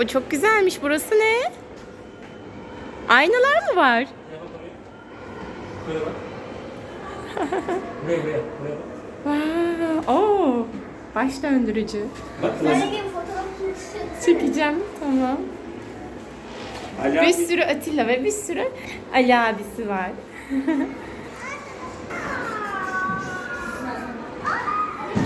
Bu çok güzelmiş. Burası ne? Aynalar mı var? Buraya bak. Buraya buraya. Buraya bak. Vaa, oo, baş döndürücü. Bak. Çekeceğim, tamam. Ali Bir abi. sürü Atilla ve bir sürü Ali abisi var.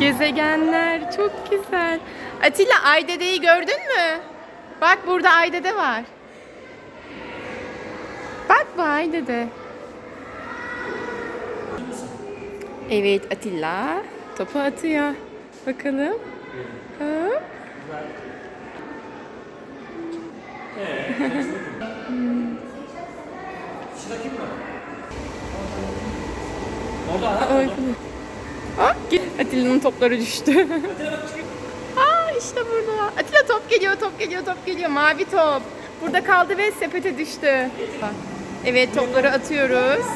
Gezegenler çok güzel. Atilla Aydede'yi gördün mü? Bak burada Aydede var. Bak bu Aydede. Evet Atilla topu atıyor. Bakalım. Hop. Git- Atilla'nın topları düştü. İşte burada. Atilla top geliyor, top geliyor, top geliyor. Mavi top. Burada kaldı ve sepete düştü. Evet topları atıyoruz.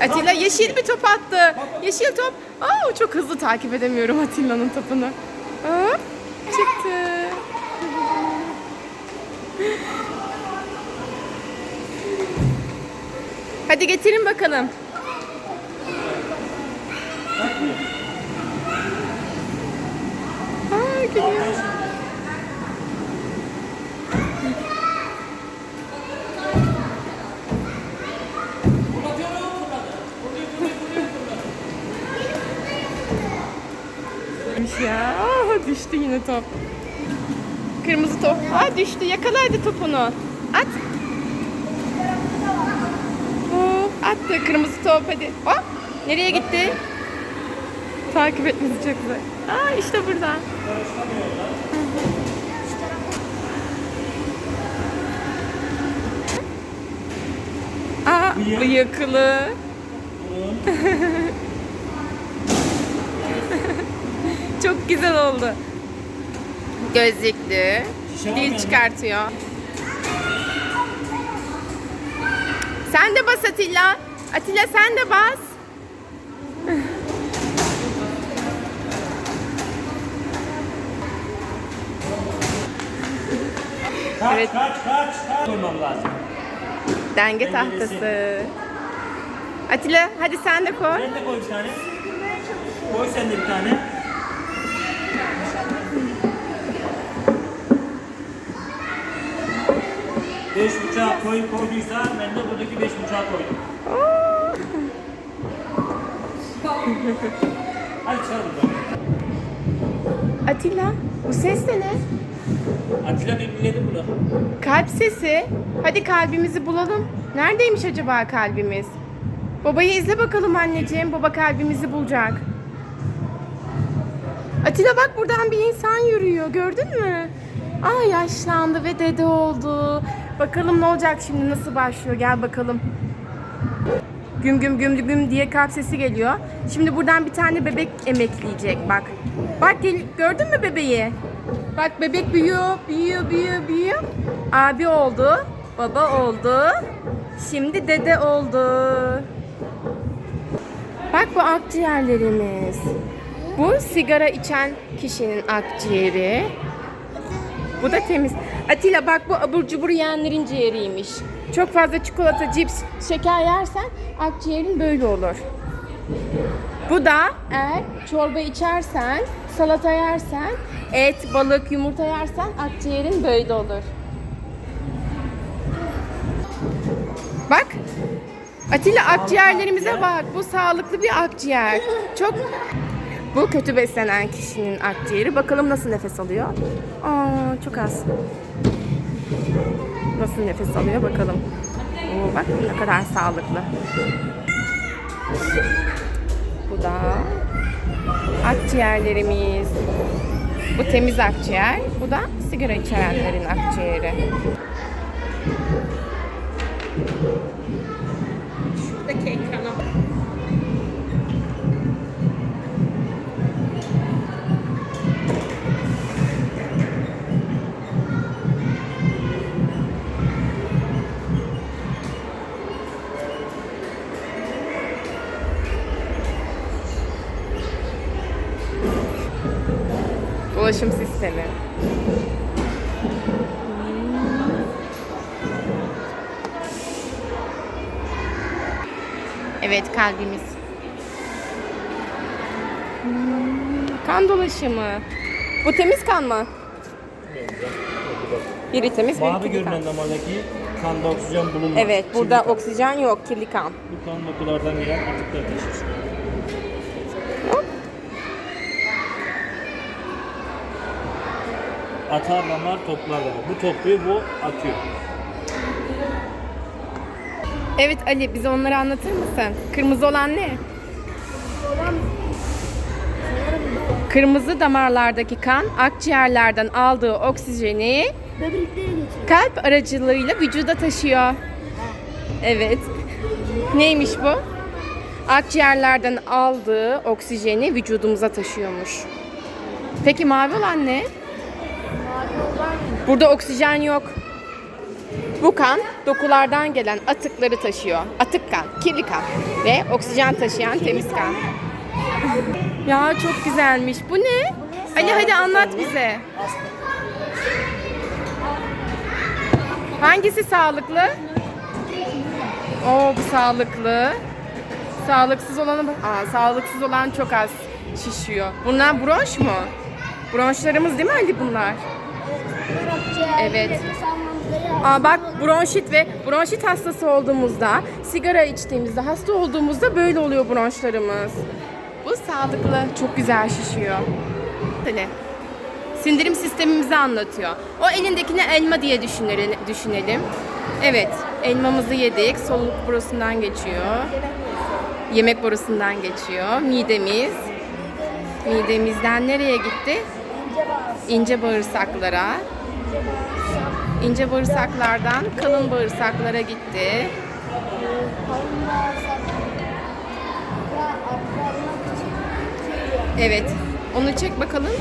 Atilla yeşil bir top attı. Yeşil top. Aa çok hızlı takip edemiyorum Atilla'nın topunu. Hop çıktı. Hadi getirin bakalım. Aa geliyor. Ya. Aa, düştü yine top. Kırmızı top. Aa düştü. Yakala hadi topunu. At. Oo, attı kırmızı top hadi. Hop. Nereye gitti? Takip etmesi çok güzel. Aa işte burada. Aa bıyıklı. çok güzel oldu. Gözlüklü. Dil çıkartıyor. Sen de bas Atilla. Atilla sen de bas. Kaç Evet. kaç kaç kaç. Koymam lazım. Denge Dengelesi. tahtası. Atilla hadi sen de koy. Sen de koy bir tane. Koy sen de bir tane. Beş buçuğa koy koyduysa ben de buradaki beş buçuğa koydum. Hadi çalalım. Atilla bu ses de ne? Atilla dinledi bunu. Kalp sesi. Hadi kalbimizi bulalım. Neredeymiş acaba kalbimiz? Babayı izle bakalım anneciğim. Baba kalbimizi bulacak. Atilla bak buradan bir insan yürüyor. Gördün mü? Aa yaşlandı ve dede oldu. Bakalım ne olacak şimdi nasıl başlıyor? Gel bakalım. Güm güm güm güm diye kalp sesi geliyor. Şimdi buradan bir tane bebek emekleyecek bak. Bak gel, gördün mü bebeği? Bak bebek büyüyor, büyüyor, büyüyor, büyüyor. Abi oldu, baba oldu. Şimdi dede oldu. Bak bu akciğerlerimiz. Bu sigara içen kişinin akciğeri. Bu da temiz. Atilla bak bu abur cubur yiyenlerin ciğeriymiş. Çok fazla çikolata, cips, şeker yersen akciğerin böyle olur. Bu da eğer çorba içersen, salata yersen, et, balık, yumurta yersen akciğerin böyle olur. Bak. Atilla akciğerlerimize bak. Bu sağlıklı bir akciğer. Çok bu kötü beslenen kişinin akciğeri. Bakalım nasıl nefes alıyor. Aa, çok az. Nasıl nefes alıyor bakalım. Oo, bak ne kadar sağlıklı. Bu da akciğerlerimiz. Bu temiz akciğer. Bu da sigara içerenlerin akciğeri. Şuradaki ekrana bak. Bu dolaşım sistemi. Evet kalbimiz. Hmm, Kan dolaşımı. Bu temiz kan mı? Biri temiz, biri Mavi kirli kan. görünen damardaki kanda oksijen bulunmaz. Evet, burada Kirli kan. oksijen yok, kirli kan. Bu kan dokulardan gelen atıklar taşır. Atar damar toplar damar. Bu topluyor, bu atıyor. Evet Ali, bize onları anlatır mısın? Kırmızı olan ne? Kırmızı damarlardaki kan akciğerlerden aldığı oksijeni Böbreklere kalp aracılığıyla vücuda taşıyor. Evet. Neymiş bu? Akciğerlerden aldığı oksijeni vücudumuza taşıyormuş. Peki mavi olan ne? Burada oksijen yok. Bu kan dokulardan gelen atıkları taşıyor. Atık kan, kirli kan ve oksijen taşıyan temiz kan. Ya çok güzelmiş. Bu ne? Ali hadi anlat bize. Hangisi sağlıklı? Oo bu sağlıklı. Sağlıksız olanı Aa, sağlıksız olan çok az şişiyor. Bunlar bronş mu? Bronşlarımız değil mi Ali bunlar? Evet. Aa bak bronşit ve bronşit hastası olduğumuzda, sigara içtiğimizde, hasta olduğumuzda böyle oluyor bronşlarımız. Bu sağlıklı, çok güzel şişiyor. Hani sindirim sistemimizi anlatıyor. O elindekini elma diye düşünelim. Evet, elmamızı yedik, soluk borusundan geçiyor. Yemek borusundan geçiyor. Midemiz. Midemizden nereye gitti? İnce bağırsaklara. İnce bağırsak, İnce bağırsaklardan kalın bağırsaklara gitti. Evet. Onu çek bakalım.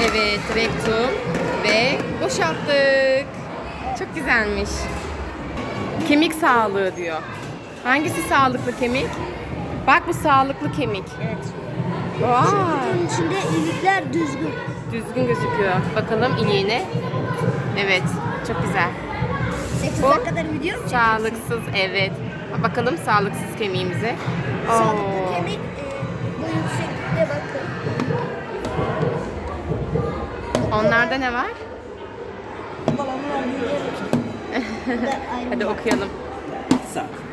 Evet, rektum ve boşalttık. Çok güzelmiş. Kemik sağlığı diyor. Hangisi sağlıklı kemik? Bak bu sağlıklı kemik. Evet. Vay. Bunun içinde ilikler düzgün. Düzgün gözüküyor. Bakalım iliğine. Evet, çok güzel. 8 Bu dakikadır video mu? Sağlıksız, evet. Bakalım sağlıksız kemiğimize. Sağlıklı Oo. kemik e, bu yükseklikte bakın. Onlarda ne var? Hadi okuyalım.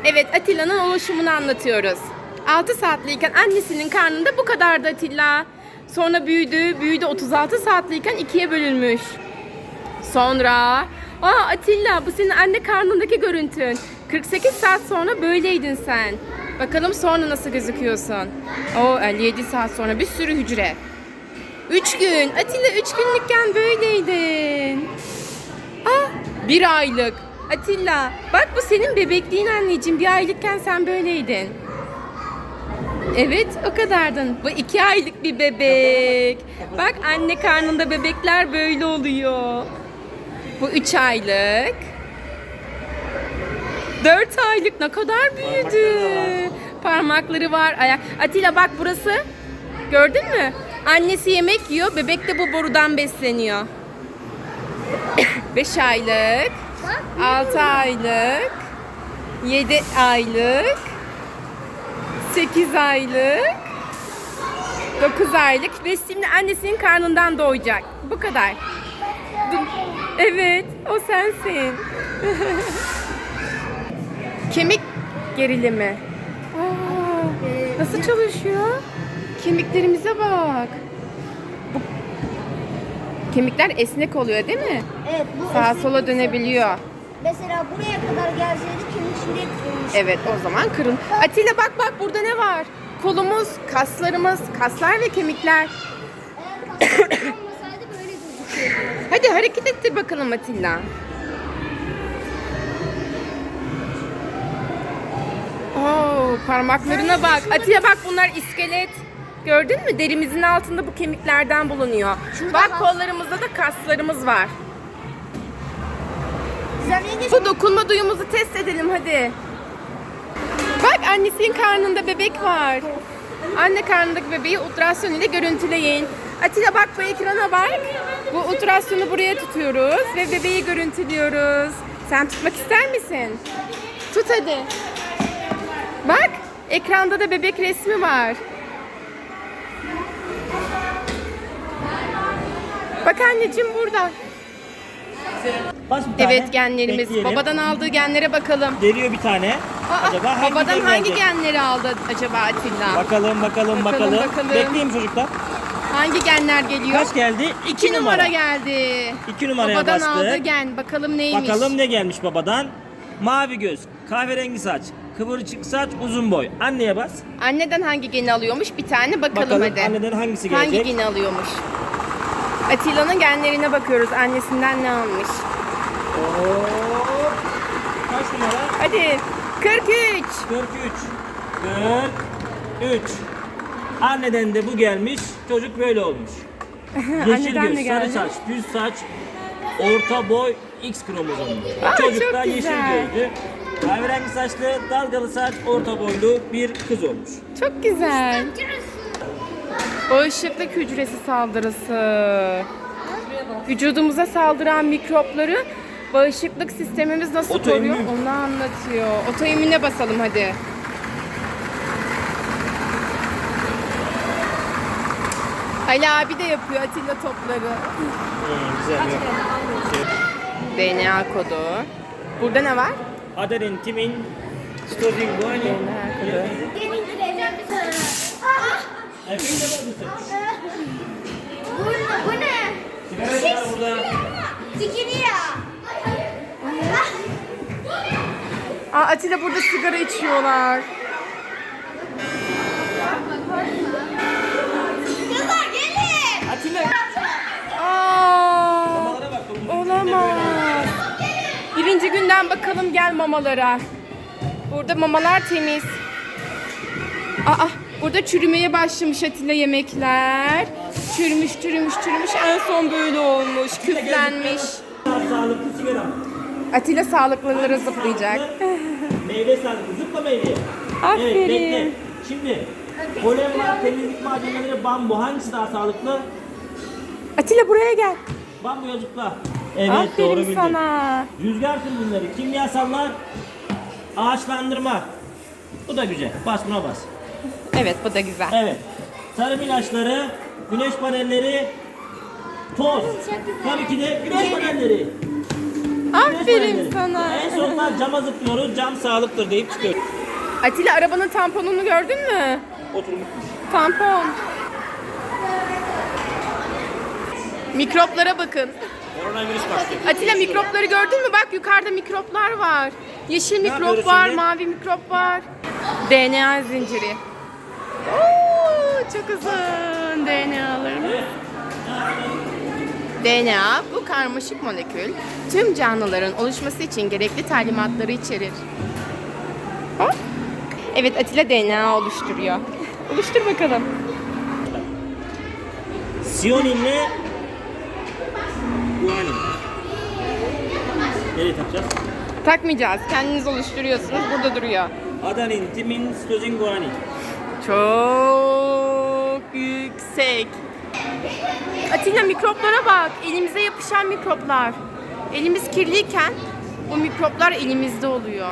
Evet Atilla'nın oluşumunu anlatıyoruz. 6 saatliyken annesinin karnında bu kadardı Atilla. Sonra büyüdü, büyüdü 36 saatliyken ikiye bölünmüş. Sonra, aa Atilla bu senin anne karnındaki görüntün. 48 saat sonra böyleydin sen. Bakalım sonra nasıl gözüküyorsun. O 57 saat sonra bir sürü hücre. 3 gün. Atilla 3 günlükken böyleydin. Ah, bir aylık. Atilla, bak bu senin bebekliğin anneciğim. Bir aylıkken sen böyleydin. Evet, o kadardın. Bu iki aylık bir bebek. Bak anne karnında bebekler böyle oluyor. Bu üç aylık. Dört aylık ne kadar büyüdü. Parmakları var. Ayak. Atilla bak burası. Gördün mü? Annesi yemek yiyor. Bebek de bu borudan besleniyor. 5 aylık, 6 aylık, 7 aylık, 8 aylık, 9 aylık ve şimdi annesinin karnından doğacak. Bu kadar. Evet, o sensin. Kemik gerilimi. Aa, nasıl çalışıyor? Kemiklerimize bak. Bu kemikler esnek oluyor değil mi? Evet bu Sağa sola insan- dönebiliyor. Mesela buraya kadar gelseydi kemik şimdiye kırılmış. Evet o zaman kırın. Atilla bak bak burada ne var? Kolumuz, kaslarımız, kaslar ve kemikler. Eğer kaslar olmasaydı böyle gözüküyordu. Hadi hareket ettir bakalım Atilla. Oo, parmaklarına bak. Atilla bak bunlar iskelet. Gördün mü? Derimizin altında bu kemiklerden bulunuyor. Şurada bak kas- kollarımızda da kaslarımız var. Bu dokunma duyumuzu test edelim hadi. Bak annesinin karnında bebek var. Anne karnındaki bebeği ultrason ile görüntüleyin. Atilla bak bu ekrana bak. Bu ultrasyonu buraya tutuyoruz ve bebeği görüntülüyoruz. Sen tutmak ister misin? Tut hadi. Bak ekranda da bebek resmi var. Bak anneciğim burada. Bas bir tane. Evet genlerimiz. Bekleyelim. Babadan aldığı genlere bakalım. Geliyor bir tane. Aa, Acaba hangi babadan gen hangi gelecek? genleri aldı acaba Atilla? Bakalım bakalım Bakalım, bakalım. bakalım. Bekleyin çocuklar. Hangi genler geliyor? Kaç geldi? İki numara geldi. İki numaraya Babadan bastık. aldığı gen. Bakalım neymiş? Bakalım ne gelmiş babadan. Mavi göz, kahverengi saç, kıvırcık saç, uzun boy. Anneye bas. Anneden hangi geni alıyormuş? Bir tane bakalım, Bakalım hadi. anneden hangisi Hangi gelecek? geni alıyormuş? Atilla'nın genlerine bakıyoruz. Annesinden ne almış? Kaç numara? Hadi. 43. 43. 43. Anneden de bu gelmiş. Çocuk böyle olmuş. Yeşil Anneden göz, sarı geldi. saç, düz saç, orta boy, X kromozomlu. Aa, Çocuk çok da yeşil güzel. gözlü. Kahverengi saçlı, dalgalı saç, orta boylu bir kız olmuş. Çok güzel. Bağışıklık hücresi saldırısı. Vücudumuza saldıran mikropları bağışıklık sistemimiz nasıl Otoimmün. koruyor onu anlatıyor. Otoimmüne basalım hadi. Ali abi de yapıyor Atilla topları. Hmm, güzel. DNA kodu. Burada ne var? Adenin, timin, stozin, guanin. Sen? Bu, ne? Sigara var burada ya. Aa, Atilla burada sigara içiyorlar. Kızlar gelin. Atilla. Aa, olamaz. Birinci günden bakalım gel mamalara. Burada mamalar temiz. Aa, burada çürümeye başlamış Atilla yemekler. Çürümüş, çürümüş, çürümüş. En son böyle olmuş, küflenmiş. Daha Sağlıklı sigara. Atilla sağlıklıları zıplayacak. Meyve sağlıklı. Zıpla meyveye. Aferin. Evet bekle. Şimdi polen var, temizlik malzemeleri, bambu. Hangisi daha sağlıklı? Atilla buraya gel. Bambuya zıpla. Evet doğru Aferin bildin. sana. Rüzgar bunları. Kimyasallar, ağaçlandırma. Bu da güzel. Bas buna bas. Evet bu da güzel. Evet. Tarım ilaçları, güneş panelleri, toz. Tabii ki de güneş panelleri. Aferin sana. En sonunda cama zıplıyoruz. Cam sağlıktır deyip çıkıyoruz. Atilla arabanın tamponunu gördün mü? Oturmuşmuş. Tampon. Mikroplara bakın. Koronavirüs başlıyor. Atilla mikropları gördün mü? Bak yukarıda mikroplar var. Yeşil mikrop yapıyoruz var, şimdi? mavi mikrop var. DNA zinciri. Oo, çok uzun DNA'larımız. DNA bu karmaşık molekül tüm canlıların oluşması için gerekli talimatları içerir. Hop. Evet Atilla DNA oluşturuyor. Oluştur bakalım. Siyoninle guanin. Nereye takacağız? Takmayacağız. Kendiniz oluşturuyorsunuz. Burada duruyor. Adenin, timin, sitozin, guanin. Çok yüksek. Atilla mikroplara bak. Elimize yapışan mikroplar. Elimiz kirliyken bu mikroplar elimizde oluyor.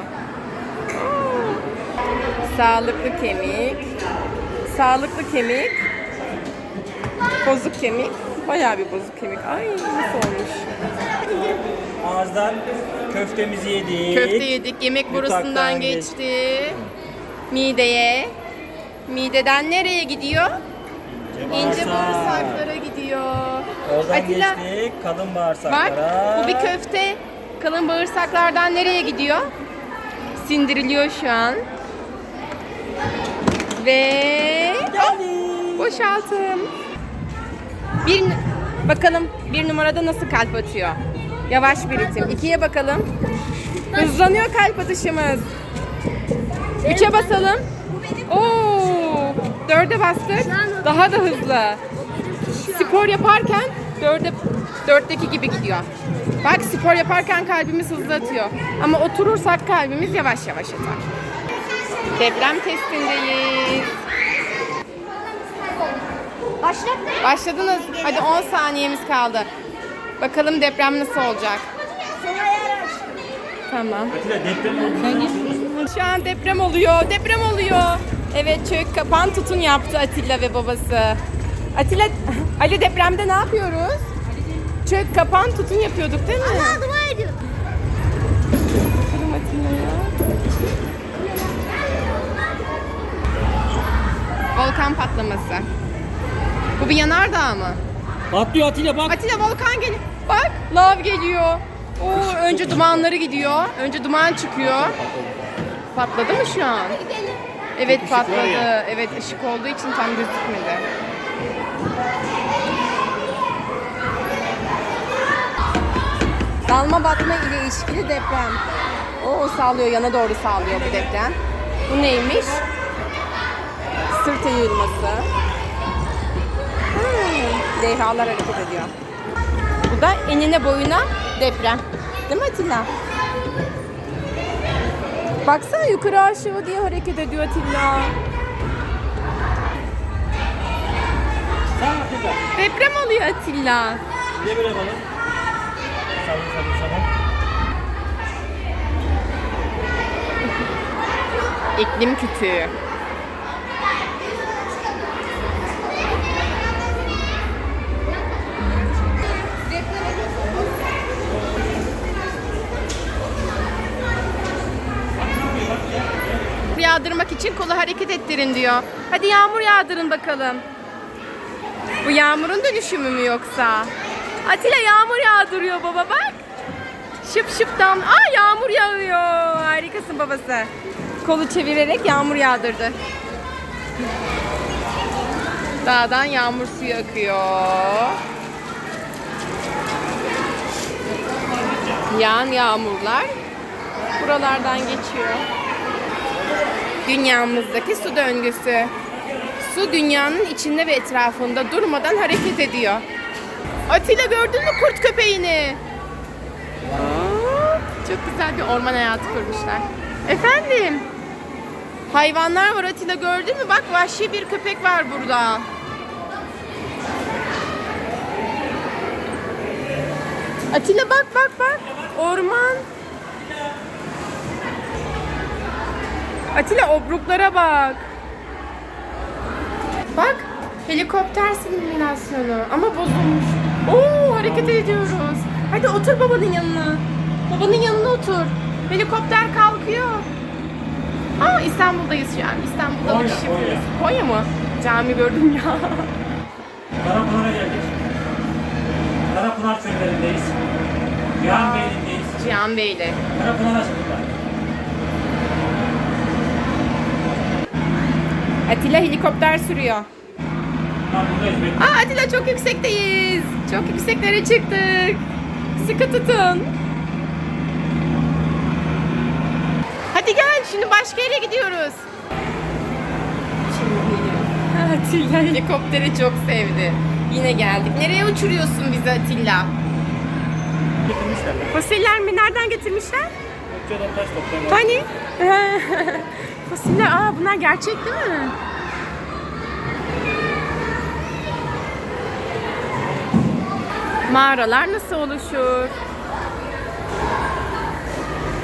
Sağlıklı kemik. Sağlıklı kemik. Bozuk kemik. Bayağı bir bozuk kemik. Ay nasıl olmuş? Ağızdan köftemizi yedik. Köfte yedik. Yemek borusundan geçti. Mideye. Mideden nereye gidiyor? İnce bağırsaklara gidiyor. Oradan Atilla geçtik kalın bak bağırsaklara. bu bir köfte. Kalın bağırsaklardan nereye gidiyor? Sindiriliyor şu an. Ve Geldik. boşaltım. Bir bakalım bir numarada nasıl kalp atıyor? Yavaş bir ritim. İkiye bakalım. Hızlanıyor kalp atışımız. Üçe basalım. Oo, dörde bastık. Daha da hızlı. Spor yaparken dörde, dörtteki gibi gidiyor. Bak spor yaparken kalbimiz hızlı atıyor. Ama oturursak kalbimiz yavaş yavaş atar. Deprem testindeyiz. Başladınız. Hadi 10 saniyemiz kaldı. Bakalım deprem nasıl olacak? Tamam. Şu an deprem oluyor. Deprem oluyor. Evet çök kapan tutun yaptı Atilla ve babası. Atilla, Ali depremde ne yapıyoruz? Çök kapan tutun yapıyorduk değil mi? Ama dua ediyor. Bakalım Atilla'ya. Volkan patlaması. Bu bir yanardağ mı? Patlıyor Atilla bak. Atilla volkan geliyor. Bak lav geliyor. Oo, önce dumanları gidiyor. Önce duman çıkıyor. Patladı mı şu an? Evet var patladı. Evet ışık olduğu için tam gözükmedi. Dalma batma ile ilişkili deprem. O sağlıyor, yana doğru sağlıyor bu deprem. Bu neymiş? Sırt eğilmesi. Hmm, levhalar hareket ediyor. Bu da enine boyuna deprem. Değil mi Atilla? Baksana yukarı aşağı diye hareket ediyor Atilla. Deprem oluyor Atilla. De böyle yapalım. Sabun sabun sabun. İklim kütüğü. Yağdırmak için kolu hareket ettirin diyor. Hadi yağmur yağdırın bakalım. Bu yağmurun dönüşümü mü yoksa? Atilla yağmur yağdırıyor baba bak. Şıp şıp dam. Aa yağmur yağıyor. Harikasın babası. Kolu çevirerek yağmur yağdırdı. Dağdan yağmur suyu akıyor. Yağan yağmurlar buralardan geçiyor. Dünyamızdaki su döngüsü. Su dünyanın içinde ve etrafında durmadan hareket ediyor. Atilla gördün mü kurt köpeğini? Çok güzel bir orman hayatı kurmuşlar. Efendim? Hayvanlar var Atilla gördün mü? Bak vahşi bir köpek var burada. Atilla bak bak bak. Orman. Atilla obruklara bak. Bak helikopter simülasyonu ama bozulmuş. Oo hareket ediyoruz. Hadi otur babanın yanına. Babanın yanına otur. Helikopter kalkıyor. Aa İstanbul'dayız şu an. İstanbul'da Konya, uçuş yapıyoruz. Konya mı? Cami gördüm ya. Karapınar'a geldik. Karapınar çöllerindeyiz. Cihan Beyli'ndeyiz. Cihan Beyli. Karapınar'a çıktılar. Atilla helikopter sürüyor. Aa Atilla çok yüksekteyiz. Çok yükseklere çıktık. Sıkı tutun. Hadi gel şimdi başka yere gidiyoruz. Atilla helikopteri çok sevdi. Yine geldik. Nereye uçuruyorsun bizi Atilla? Getirmişler. Fosiller mi? Nereden getirmişler? Taş toplayalım. Hani? Fosiller. Aa bunlar gerçek değil mi? Mağaralar nasıl oluşur?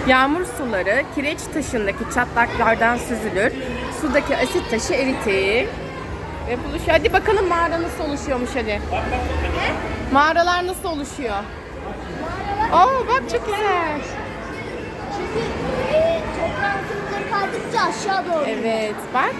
Yağmur suları kireç taşındaki çatlaklardan süzülür. Sudaki asit taşı eritir. Ve buluşuyor. Hadi bakalım mağara nasıl oluşuyormuş hadi. Mağaralar nasıl oluşuyor? Oo bak çok güzel. Çünkü e, toprağın kaldıkça aşağı doğru. Evet bak.